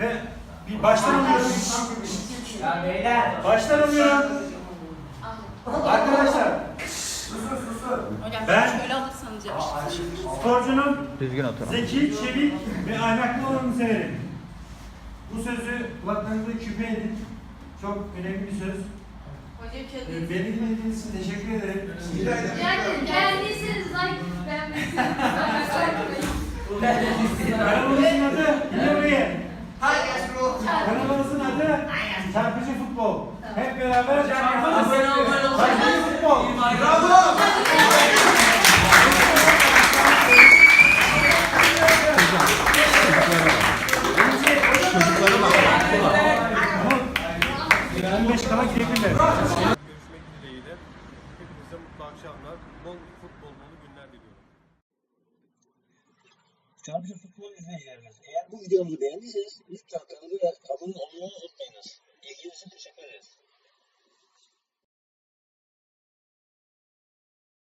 Ve bir baştan alıyorum. Ya beyler. Baştan alıyorum. Arkadaşlar Hocam Ben- şöyle alırsanız yavaş. sporcunun Düzgün oturun. zeki, çevik ve ahlaklı olanı severim. Bu sözü kulaklarınızda küpe edin. Çok önemli bir söz. Hocam Ee, Beni dinlediğiniz için teşekkür ederim. Yani beğendiyseniz like, beğenmediyseniz Kanalımızın adı Yürüye. Hayır bro. Kanalımızın adı Çarpıcı Futbol. Hep beraber olmayı Çarpıcı Futbol. Bravo. 15 kala gidebilirler. Görüşmek dileğiyle. Hepinize mutlu akşamlar. Bol futbol dolu günler diliyorum. Çarpıcı futbol izleyicilerimiz, eğer bu videomuzu beğendiyseniz lütfen kanalı ve abone olmayı unutmayın.